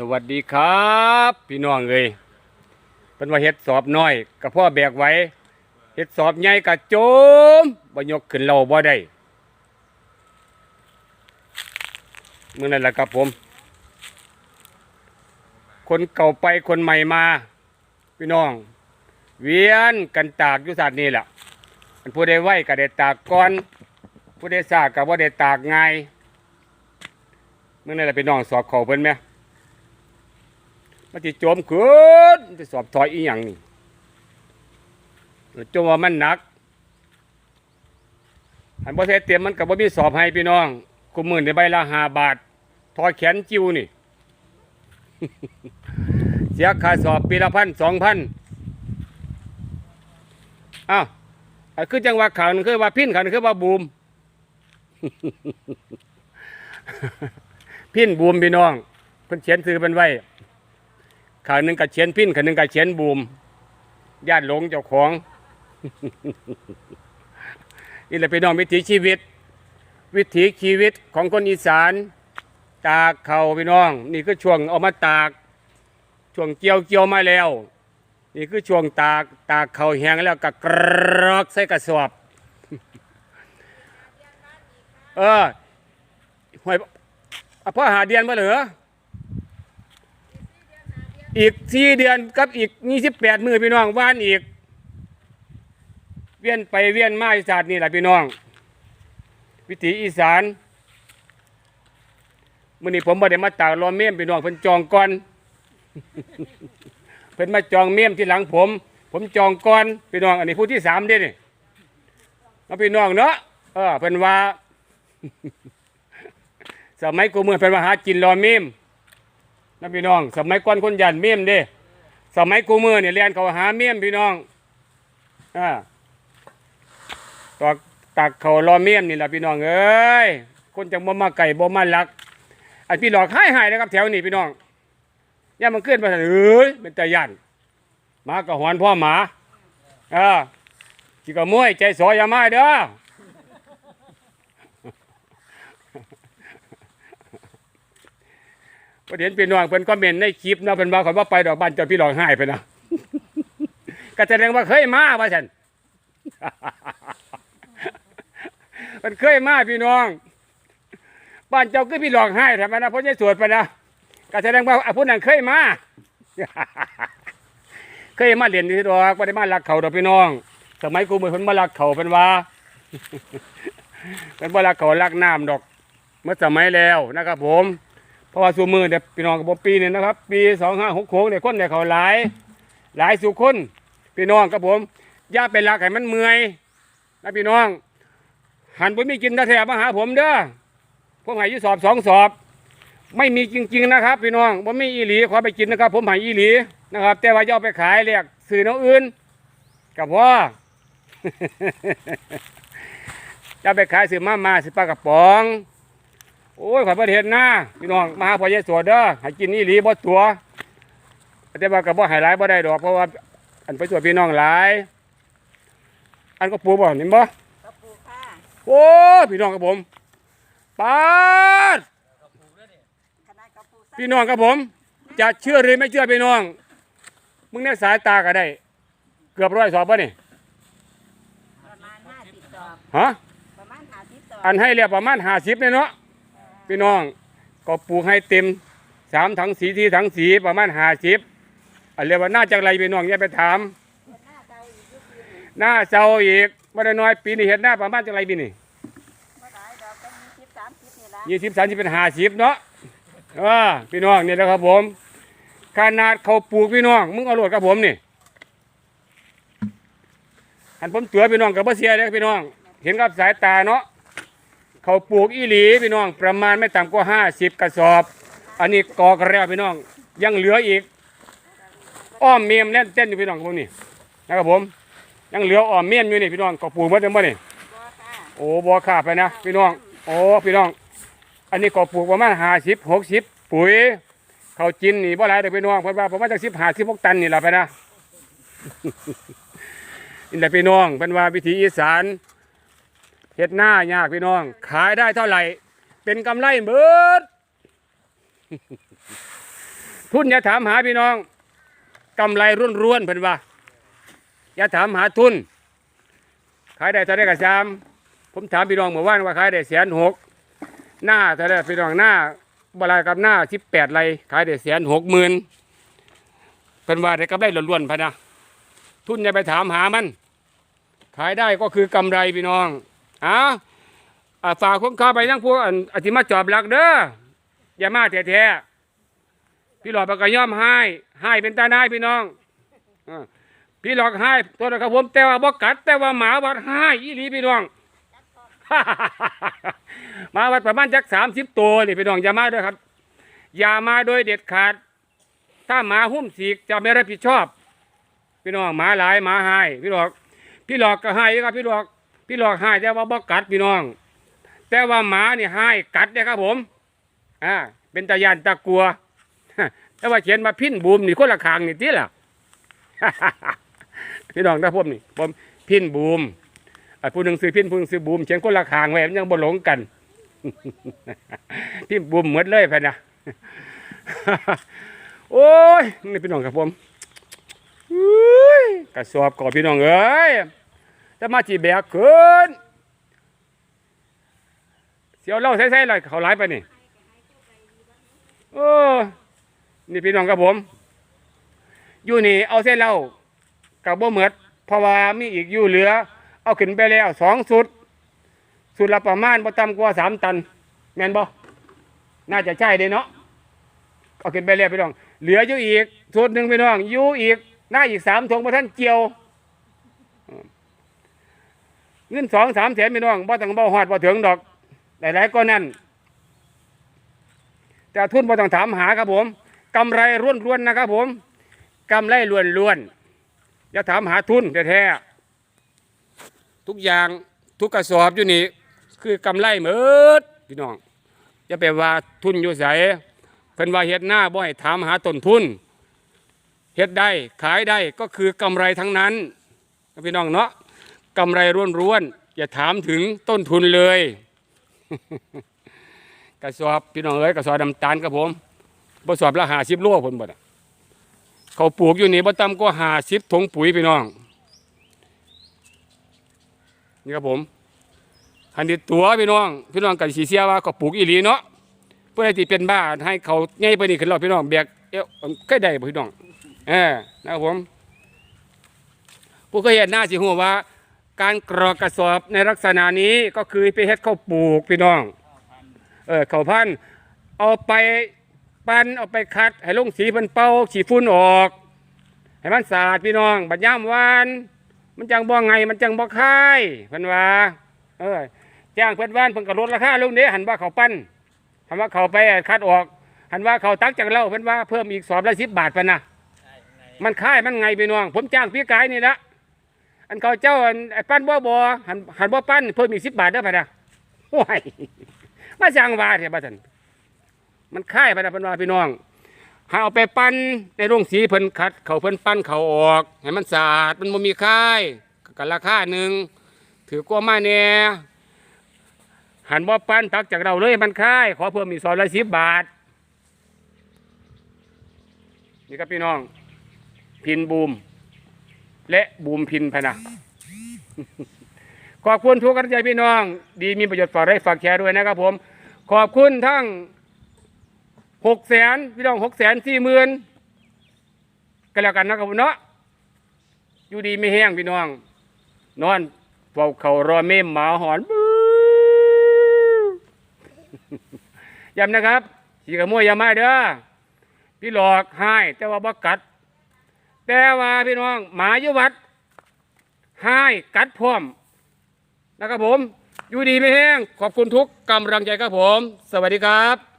สวัสดีครับพี่น้องเอ้ยเป็นว่าเฮ็ดสอบน้อยกับพ่อแบกไว้เฮ็ดสอบใหญ่กับโจมบ่ยกขึ้นเราบ่ได้มื่อนั้นแหละครับผม คนเก่าไปคนใหม่มา พี่น้อง เวียนกันตากอยู่สัตว์นี่แหละมันผู้ใดไหวก็ได้ตากก่อนผู้ใดซาก็บ่าได้ตากง่ายมื่อนั้นแหละพี่น้องสอบเข่าเพิ่นไหม มันจะโจมขึ้นจะสอบถอยอีหยังนี่จมว่ามันหนักอันบ่เทเตรียมมันกับบ่มีสอบให้พี่น้องกุมมื่นในใบละห้าบาททอยแขนจิ้วนี่ เสียค่าสอบปีละพันสองพันอ้าวคือจังหวะข่าวนึงคือว่าพินข่าวนึงคือว่าบูม พินบูมพี่น้องเพิ่นเขียนซื้อเป็นไว้ ขางหนึ่งกับเชียนพินขางหนึ่งกับเชียนบูมญาติหลงเจ้าของนี่แหละพี่น้องวิถีชีวิต วิถีชีวิตของคนอีสาน ตากเขาพี่น้อง นี่คือช่วงเอามาตากช่วงเกี่ยวเกี่ยวมาแล้ว นี่คือช่วงตากตากเขาแห้งแล้วก็กรอกใส่กระสอบเออหวยอพ่อหาเดียนมาเหรอ อีกสี่เดือนกับอีกยี่สิบแปดมือพี่น้องว่านอีก เวียนไปเวียนมาอีสานนี่แหละพี่น้อง วิถีอีสานมื่อนี้ผมบ่ได้มาตากรอเมี่ยมพี่น้องเพิ่นจองก่อนเพิ่นมาจองเมี่ยมที่หลังผม ผมจองก่อนพี่น้อง อันนี้ผู้ที่สามเด้นี่เอาพี่น้องเนาะเออเพิ่นว่า สมัยกูเมื่อเพิ่นว่าหากินรอเมี่ยม นะพี่น้อง สมัยก่อนคนยันเมี่ยมเด้สมัยกูมือเนี่ยเรียนเขาหาเมี่ยมพี่น้องอ่าตอกตักเขารอเมี่ยมนี่แหละพี่น้องเอ้ยคนจังบ่มาไก่บ่มาลักอันพี่หลอกหายหายนะครับ แถวนี้พี่น้องย่ามันขึ้นไปเอ้ยเป็นตายันมากับหอนพ่อหมาอ่าจิกระมวยใจสอยย่ามาเด้อ พอเห็นพี่น้องเพิ่นคอมเมนต์ในคลิปเนาะเพิ่นว่าขอยว่าไปดอกบ้านเจ้าพี่หลอกหายไปนะก็แสดงว่าเคยมาว่าฉันมันเคยมาพี่น้อง บ้านเจ้าคือพี่หลอกให้ทำไมนะเพราะยาสวดไปนะก็แสดงว่าผู้นั้นเคยมาเคยมาเรียนที่ดอกไม่ได้มาลักเขาดอกพี่น้อง สมัยกูมือเพิ่นมาลักเขาเป็นว่าเป็นว่าลักเขาลักน้ำดอก เมื่อสมัยแล้วนะครับผม ราะว่าสูมือเนี่ยพี่น้องกับผมปีนี้นะครับ ปีสองห้าหกโค้งเนี่ยคนเนี่ยเขาหลาย หลายสุคนพี่น้องกับผมย่าไปลักให้มันเมื่อยนะพี่น้อง หันผมมีกินตาแถบมาหาผมเด้อผมใหายยี่สอบสองสอบ ไม่มีจริง ๆ นะครับพี่น้องผมมีอีหลีขอไปกินนะครับ ผมหายอีหลีนะครับ แต่ว่าจะเอาไปขายเรียกสื่อน้องอื่นกับว่าจะไปขายสื่อมามาสื่อปลากระป๋อง โอ้ยข่อยประเทศหน้าพี่น้องมาหาพ่อเยสวดเด้อให้กินอีหลีบ่ตัวแต่ว่ากับบ่ให้หลายบ่ได้ดอกเพราะว่าอันไปสวดพี่น้องหลาย อันก็ปูบ่เห็นบ่กระปูค่ะโอ้พี่น้องกับผมปาดคณะกระปูสั้นพี่น้องกับผม จะเชื่อหรือไม่เชื่อพี่น้อง มึงเนี่ยสายตาก็ได้ เกือบร้อยสอบป่ะนี่ประมาณห้าสิบดอกฮะประมาณห้าสิบดอกอันให้เรียกประมาณห้าสิบเนี่ยเนาะ พี่น้องก็ปลูกให้เต็มสามถังสีที่ถังสีประมาณห้าสิบอันเรียกว่าน่าจะไรพี่น้องอย่าไปถาม หน้าใจอีกยุคนึงหน้าเศร้าอีกไม่ได้น้อยปีนี้เห็นหน้าประมาณจะไรปีนี่เมื่อไหร่ดอกก็มีสิบสามสิบนี่ละยี่สิบสามสิบเป็นห้าสิบเนาะเออพี่น้องนี่แหละครับผม ขนาดเขาปลูกพี่น้อง มึงเอาโหลดกับผมนี่หันผมตัวพี่น้องกับบ่เสียเลยพี่น้อง เห็นกับสายตาเนาะ เขาปลูกอีหลีพี่น้อง ประมาณไม่ต่ำกว่าห้าสิบกระสอบ อันนี้กอกระแล้วพี่น้อง ยังเหลืออีก อ้อมเมียมเล่นเต้นอยู่พี่น้องพวกนี้นะครับผม ยังเหลืออ้อมเมียมอยู่นี่พี่น้องเขาปลูกหมาได้บ่นี่บัวค่ะโอ้บัวขาดไปนะพี่น้องโอ้พี่น้อง อันนี้ก็ปลูกประมาณห้าสิบหกสิบปุ๋ยเขาวจินนี่บ่หลายเด้อพี่น้องเพราะว่าประมาณจากสิบห้าสิบหกตันนี่แหละไปนะนี่แหละพี่น้องเป็นว่าวิถีอีสาน เฮ็ดหน้ายากพี่น้อง ขายได้เท่าไหร่ เป็นกำไรเบิด ทุนอย่าถามหาพี่น้องกำไรร่วนๆเพิ่นว่าอย่าถามหาทุน ขายได้เท่าได้กับซามผมถามพี่น้องเมื่อวานว่าขายได้แสนหกหน้าเท่าได้พี่น้องหน้าบลายกับหน้าสิบแปดไรขายได้แสนหกหมื่นเป็นว่าได้กำไรล้วนๆพะนะทุนอย่าไปถามหามัน ขายได้ก็คือกำไรพี่น้อง อะอะฝากคนข้าไปทั้งพวกอธิมาจอบหลักเด้ออย่ามาแท้ๆพี่หลอดปากกย่อมให้ให้เป็นตาหน้ายพี่น้องอพี่หลอกให้ตัวนะครับผมแต่ว่าบกัด แต่ว่าหมาวัดให้อีหลีพี่น้องมาวัดประมาณจักสามสิบตัวนี่พี่น้องอย่ามาด้วยครับ อย่ามาโดยเด็ดขาด ถ้าหมาหุ้มสีกจะไม่รับผิดชอบ พี่น้องหมาหลายหมาใหายพี่หลอก พี่หลอกก็ให้ครับพี่หลอก พี่หลอกให้แต่ว่าบ่กัดพี่น้อง แต่ว่าหมานี่ให้กัดเนะครับผมอ่าเป็นตายันตะกลัวแต่ว่าเขียนมาพิ้นบูมนี่คนละคางนี่ที่ล่ะพี่น้องนะผมนี่ผมพิ้นบูมอะผู้หนึ่งซื้อพิ้นผู้หนึ่งซื้อบูมเขียนคนละคางไว้มันยังบ่หลงกันพินบูมเหมือนเลยพนะโอ้ยนี่พี่น้องครับผมอุ้ยกระสอบก่อพี่น้องเอ้ย จะมาจีแบกเกินเสียวเล่าใส่ๆเลยเขาไล่ไปนี่โอ้นี่พี่น้องครับผม อยู่นี่เอาเส้นเล้ากับบ่เหมือดเพราะว่ามีอีกอยู่เหลือ เอาขึ้นไปแล้วสองสุดสุดละประมาณบ่ต่ำกว่าสามตัน แมนบ่น่าจะใช่เด้เนาะเอาขึ้นไปแล้วพี่น้อง เหลืออยู่อีกสุดหนึ่งพี่น้องอยู่อีกหน้าอีกสามถงพระท่านเกี่ยว เงินสองสามแสนพี่น้องบ่ต้องบ่หอดบ่ถึงดอกหลายๆก็นั่นแต่ทุนบ่ต้องถามหาครับผมกำไรร่วนๆนะครับผมกำไรล้วนๆอย่าถามหาทุนแท้ๆทุกอย่างทุกกระสอบอยู่นี่คือกำไรหมดพี่น้องอย่าไปว่าทุนอยู่ไสเพิ่นว่าเฮ็ดหน้าบ่ให้ถามหาต้นทุนเฮ็ดได้ขายได้ก็คือกำไรทั้งนั้นพี่น้องเนาะ กำไรล้วนๆอย่าถามถึงต้นทุนเลย กระสอบพี่น้องเอ้ยกระสอบน้ำตาลครับผมบ่สอบละ50โลพุ่นบ่ะเขาปลูกอยู่นี่บ่ต่ำกว่าห้าสิบถุงปุ๋ยพี่น้องนี่ครับผมหันดิตัวพี่น้อง พี่น้องกันสีเสียว่าก็ปลูกอีหลีเนาะเพื่อที่เป็นบ้าให้เขาง่ายไปนี่ขึ้นรอบพี่น้องแบกเอ้วเคยได้พี่น้องเออนะครับผมผู้เคยเห็นหน้าสิหัวว่า การกรอกกระสอบในลักษณะนี้ก็คือไปเฮ็ดข้าวปลูกพี่น้อง เออข้าวพันธุ์เอาไปปั้นเอาไปคัด ให้ลงสีเพิ่นเป่าสีฝุ่นออก ให้มันสะอาดพี่น้อง บัดย่ามวาน มันจังบ่ไงมันจังบ่คายเพิ่นว่า เออจ้างเพิ่นว่านเพิ่นก็ลดราคาลงเด้หันว่าเขาปั้นหันว่าเขาไปคัดออก หันว่าเขาตักจากเราเพิ่นว่าเพิ่มอีกสอบละ10บาทปะนะมันคายมันไงพี่น้อง ผมจ้างพี่กายนี่ละ อันเขาเจ้าอันไอ้ปั้นบ่บ่หันหันบ่ปั้นเพิ่มอีก10บบาทเด้อพะนะโอ้ยมาจังว่าเถอะบัดนั้นมันค่ายไปนะพิ่นว่าพี่น้องหาเอาไปปั้นในโรงสีเพิ่นคัด เขาเพิ่นปั้นเขาออกให้มันสะอาดมันบ่มีค่ายกันราคาหนึ่งถือกว่ามาแน่หันบ่ปั้นตักจากเราเลยมันค่าย ขอเพิ่มอีกสองร้อยสิบบาทนี่ครับพี่น้อง พินบูม และบูมพินพนะขอบคุณทุกกำลังใจพี่น้อง ดีมีประโยชน์ฝากได้ฝากแชร์ด้วยนะครับผม ขอบคุณทั้งหกแสนพี่น้องหกแสนสี่หมื่นก็แล้วกันนะครับผมเนาะอยู่ดีไม่แห้งพี่น้อง นอนเฝ้าเขารอเมมหมาหอนย้ำนะครับสีกระมวยอยามาเด้อพี่หลอกให้แต่ว่าบ่กัด แต่ว่าพี่น้องหมายวัดให้กัดพร้อมนะครับผม อยู่ดีไม่แห้งขอบคุณทุกกำลังใจครับผม สวัสดีครับ